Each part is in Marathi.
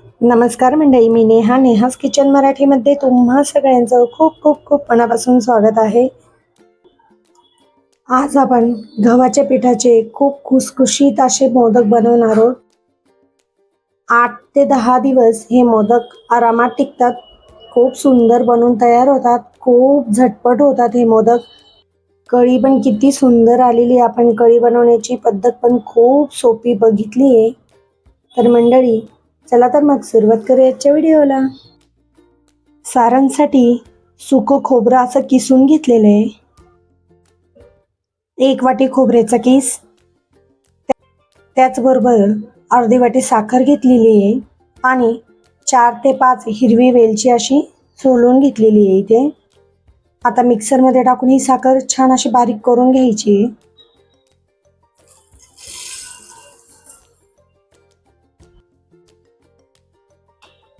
नमस्कार मंडळी मी नेहा नेहाज किचन मराठीमध्ये तुम्हा सगळ्यांचं खूप खूप खूप मनापासून स्वागत आहे. आज आपण गव्हाच्या पिठाचे खूप खुसखुशीत असे मोदक बनवणार आहोत. आठ ते दहा दिवस हे मोदक आरामात टिकतात खूप सुंदर बनवून तयार होतात खूप झटपट होतात हे मोदक. कढी पण किती सुंदर आलेली आहे. आपण कढी बनवण्याची पद्धत पण खूप सोपी बघितली आहे तर मंडळी चला तर मग सुरुवात करूया आजच्या व्हिडिओला. सारांसाठी सुकं खोबरं असं किसून घेतलेलं आहे. एक वाटी खोबऱ्याचा किस. त्याचबरोबर अर्धी वाटी साखर घेतलेली आहे आणि चार ते पाच हिरवी वेलची अशी सोलून घेतलेली आहे इथे. आता मिक्सरमध्ये टाकून ही साखर छान अशी बारीक करून घ्यायची आहे.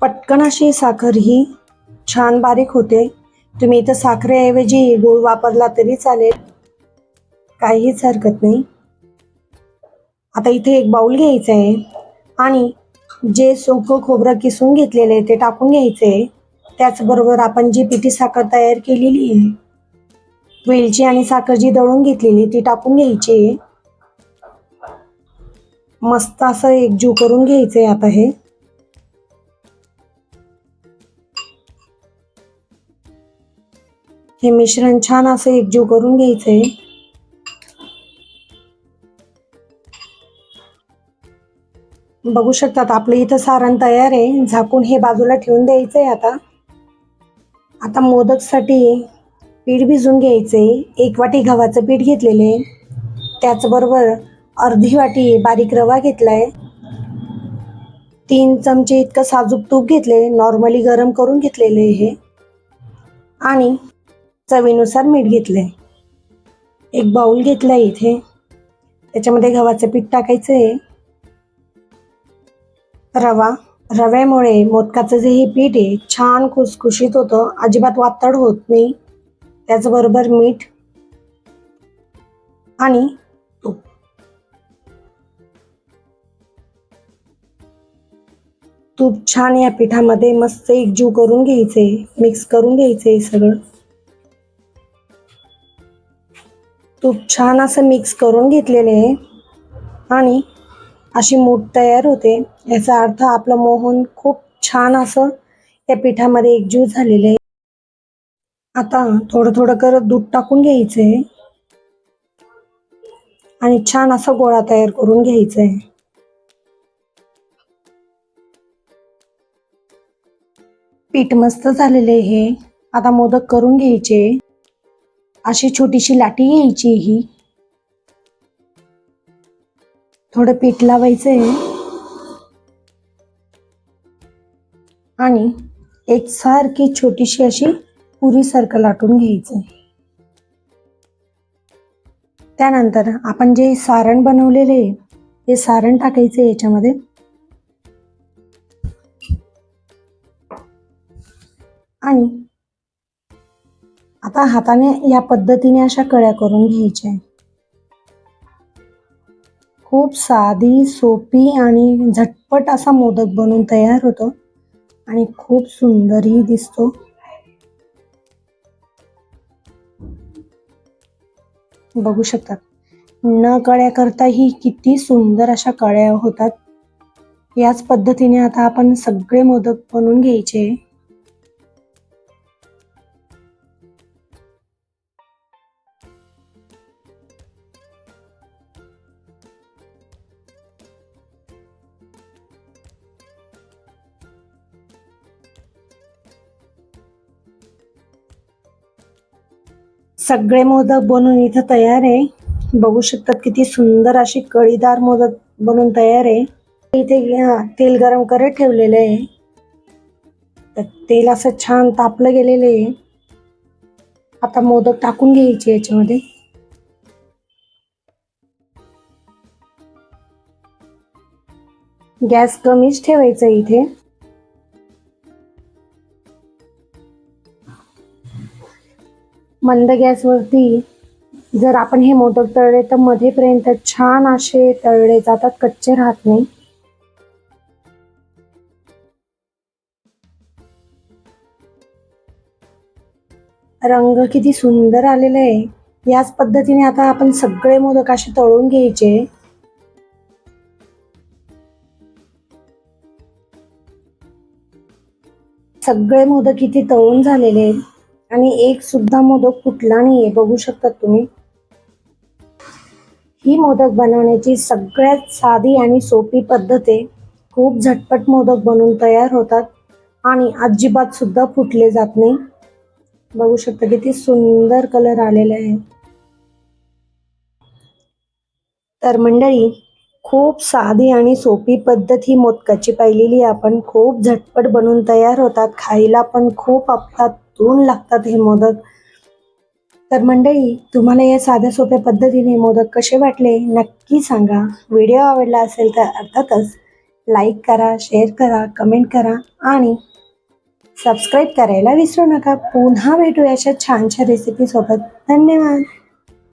पटकन अशी साखर ही छान बारीक होते. तुम्ही इथं साखरेऐवजी गूळ वापरला तरी चालेल. काहीच हरकत नाही. आता इथे एक बाउल घ्यायचं आहे. आणि जे सोकं खोबरं किसून घेतलेलं आहे ते टाकून घ्यायचं आहे. त्याचबरोबर आपण जी पिठी साखर तयार केलेली आहे वेलची आणि साखर जी दळून घेतलेली ती टाकून घ्यायची आहे. मस्त असं एकजीव करून घ्यायचं आहे आता हे. हे मिश्रण छान असं एकजीव करून घ्यायचंय. बघू शकतात आपलं इथं सारण तयार आहे. झाकून हे बाजूला ठेवून द्यायचंय आता. आता मोदकसाठी पीठ भिजून घ्यायचंय. एक वाटी गव्हाचं पीठ घेतलेले त्याचबरोबर अर्धी वाटी बारीक रवा घेतलाय. तीन चमचे इतकं साजूक तूप घेतले नॉर्मली गरम करून घेतलेले हे. आणि चवीनुसार मीठ घेतलंय. एक बाउल घेतलाय इथे. त्याच्यामध्ये गव्हाचं पीठ टाकायचं आहे रवा. रव्यामुळे मोदकाचं जे हे पीठ आहे छान खुसखुशीत होतं. अजिबात वातड होत नाही. त्याचबरोबर मीठ आणि तूप. तूप छान या पिठामध्ये मस्त एकजीव करून घ्यायचे मिक्स करून घ्यायचे सगळं. तूप छान असं मिक्स करून घेतलेले आहे. आणि अशी मूठ तयार होते. याचा अर्थ आपलं मोहन खूप छान असं या पिठामध्ये एकजीव झालेलं आहे. आता थोडं थोडं करत दूध टाकून घ्यायचंय. आणि छान असा गोळा तयार करून घ्यायचा आहे पीठ मस्त झालेले हे आता मोदक करून घ्यायचे. अशी छोटीशी लाटी घ्यायची ही. थोडं पीठ लावायचंय. आणि एक सारखी छोटीशी अशी पुरी सारखं लाटून घ्यायचंय. त्यानंतर आपण जे सारण बनवलेले आहे, ते सारण टाकायचं याच्यामध्ये. आणि आता हाताने या पद्धतीने अशा कळ्या करून घ्यायच्या खूप साधी सोपी आणि झटपट असा मोदक बनून तयार होतो आणि खूप सुंदरही दिसतो. बघू शकतात न कळ्या करताही किती सुंदर अशा कळ्या होतात. याच पद्धतीने आता आपण सगळे मोदक बनवून घ्यायचे. सगळे मोदक बनवून इथं तयार आहे. बघू शकतात किती सुंदर अशी कळीदार मोदक बनवून तयार आहे. इथे तेल गरम करत ठेवलेलं आहे. तर तेल असं छान तापलं गेलेलं आहे. आता मोदक टाकून घ्यायचे याच्यामध्ये. गॅस कमीच ठेवायचा इथे. मंद गॅसवरती जर आपण हे मोदक तळले तर मध्येपर्यंत छान असे तळले जातात कच्चे राहत नाही. रंग किती सुंदर आलेला आहे. याच पद्धतीने आता आपण सगळे मोदक असे तळून घ्यायचे. सगळे मोदक किती तळून झालेले आहेत. आणि एक सुद्धा मोदक फुटला नाहीये बघू शकतात तुम्ही. ही मोदक बनवण्याची सगळ्यात साधी आणि सोपी पद्धत आहे. खूप झटपट मोदक बनवून तयार होतात आणि अजिबात सुद्धा फुटले जात नाही. बघू शकता किती सुंदर कलर आलेला आहे. तर मंडळी खूप साधी आणि सोपी पद्धत ही मोदकाची पाहिलेली आपण खूप झटपट बनवून तयार होतात. खायला पण खूप अफलातून लागतात हे मोदक. तर मंडळी तुम्हाला या साध्या सोप्या पद्धतीने मोदक कसे वाटले नक्की सांगा. व्हिडिओ आवडला असेल तर अर्थातच लाईक करा शेअर करा कमेंट करा आणि सबस्क्राईब करायला विसरू नका. पुन्हा भेटू अशा छानशा रेसिपीसोबत धन्यवाद.